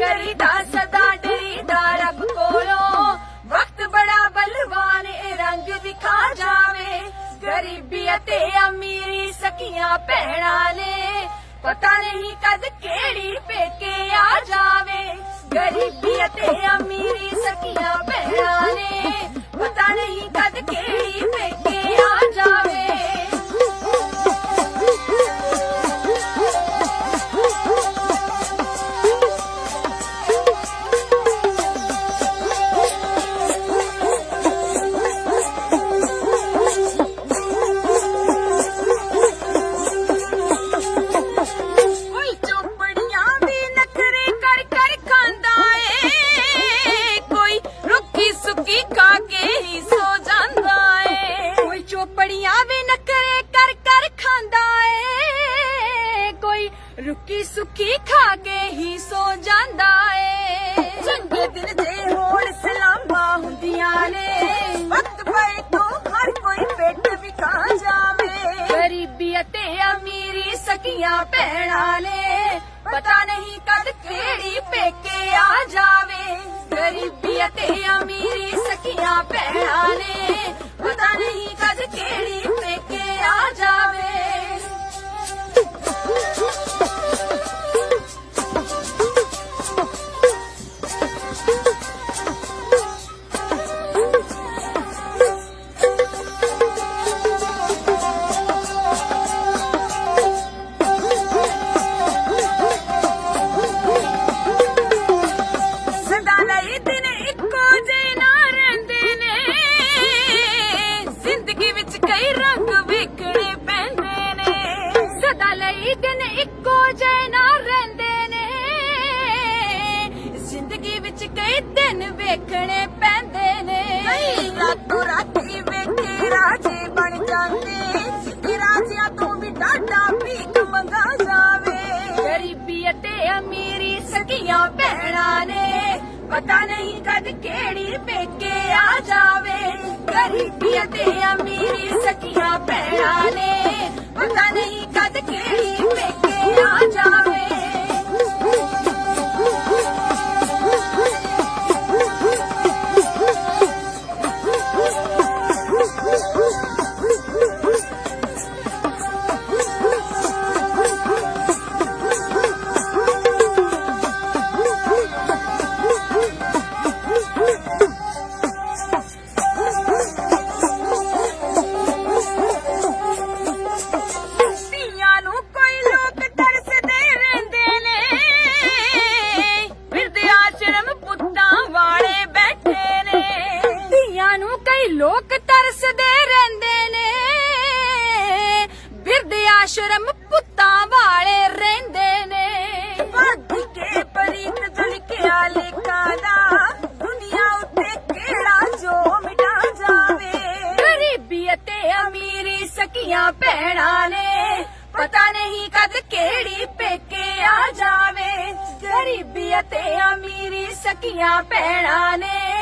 ਕਰੀਦਾ ਸਦਾ ਡਰੀਦਾ ਰੱਬ ਕੋਲੋਂ। ਵਕਤ ਬੜਾ ਬਲਵਾਨ, ਇਹ ਰੰਗ ਵਿਖਾ ਜਾਵੇ। ਗਰੀਬੀ ਅਤੇ ਅਮੀਰੀ ਸਕੀਆਂ ਭੈਣਾਂ ਨੇ। ਪਤਾ ਨਹੀਂ ਕਦ ਕਿਹੜੀ ਪੇਕੇ ਆ ਜਾਵੇ। ਗਰੀਬੀ ਅਤੇ ਅਮੀਰੀ ਸਕੀਆਂ ਭੈਣਾਂ ਨੇ। ਪਤਾ ਨਹੀਂ ਕਦ ਰੁੱਖੀ ਸੁੱਕੀ ਖਾ ਕੇ ਹੀ ਸੋ ਜਾਂਦਾ ਏ। ਚੰਗੇ ਦਿਨ ਜੇ ਹੋਣ ਸਲਾਮਾਂ ਹੁੰਦੀਆਂ ਨੇ। ਵਕਤ ਪਏ ਤੋਂ ਹਰ ਕੋਈ ਪੇਟ ਵਿਖਾ ਜਾਵੇ। ਗਰੀਬੀ ਅਤੇ ਅਮੀਰੀ ਸਕੀਆਂ ਭੈਣਾਂ ਨੇ। ਪਤਾ ਨਹੀਂ ਕਦ ਕਿਹੜੀ ਪੇਕੇ ਆ ਜਾਵੇ। ਗਰੀਬੀ ਅਤੇ ਅਮੀਰੀ ਸਕੀਆਂ ਭੈਣਾਂ ਨੇ। ਪਤਾ ਨਹੀਂ ਕਦ ਕਿਹੜੀ ਪੇਕੇ ਆ ਜਾਵੇ। ਵੇਖਣੇ ਪੈਂਦੇ ਨੇ। ਕਈ ਰਾਤੋਂ ਰਾਤੀ ਵੇਖੇ ਰਾਜੇ ਬਣ ਜਾਂਦੇ। ਰਾਜਿਆਂ ਤੋਂ ਵੀ ਡਾਡਾ ਭੀਖ ਮੰਗਾ ਜਾਵੇ। ਗਰੀਬੀ ਅਤੇ ਅਮੀਰੀ ਸਕੀਆਂ ਭੈਣਾਂ ਨੇ। ਪਤਾ ਨਹੀਂ ਕਦ ਕਿਹੜੀ ਪੇਕੇ ਆ ਜਾਵੇ। ਗਰੀਬੀ ਅਤੇ ਅਮੀਰੀ ਸਕੀਆਂ ਭੈਣਾਂ ਨੇ। ਪਤਾ ਨਹੀਂ ਕਦ ਕਿਹੜੀ ਪੇਕੇ ਆ ਜਾਵੇ। ਧੀਆਂ ਲੋਕ ਤਰਸਦੇ ਰਹਿੰਦੇ ਨੇ। ਬਿਰਦੇ ਆਸ਼ਰਮ ਪੁੱਤਾਂ ਵਾਲੇ ਰਹਿੰਦੇ ਨੇ। ਭਾਗੀ ਕੇ ਪਰੀਤ ਜੁਲਕਿਆ ਲੇਖਾਂ ਦਾ ਦੁਨੀਆ ਉੱਤੇ ਕਿਹੜਾ ਜੋ ਮਿਟਾ ਜਾਵੇ। ਗਰੀਬੀ ਅਤੇ ਅਮੀਰੀ ਸਕੀਆਂ ਭੈਣਾਂ ਨੇ। ਪਤਾ ਨਹੀਂ ਕਦ ਕਿਹੜੀ ਪੇਕੇ ਆ ਜਾਵੇ। ਗਰੀਬੀ ਅਤੇ ਅਮੀਰੀ ਸਕੀਆਂ ਭੈਣਾਂ ਨੇ।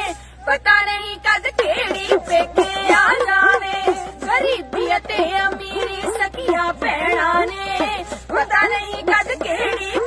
ਪਤਾ ਨਹੀਂ ਕਦ ਕਿਹੜੀ ਪੇਕੇ ਆ ਜਾਵੇ। ਗਰੀਬੀ ਅਤੇ ਅਮੀਰੀ ਸਕੀਆਂ ਭੈਣਾਂ ਨੇ। ਪਤਾ ਨਹੀਂ ਕਦ ਕਿਹੜੀ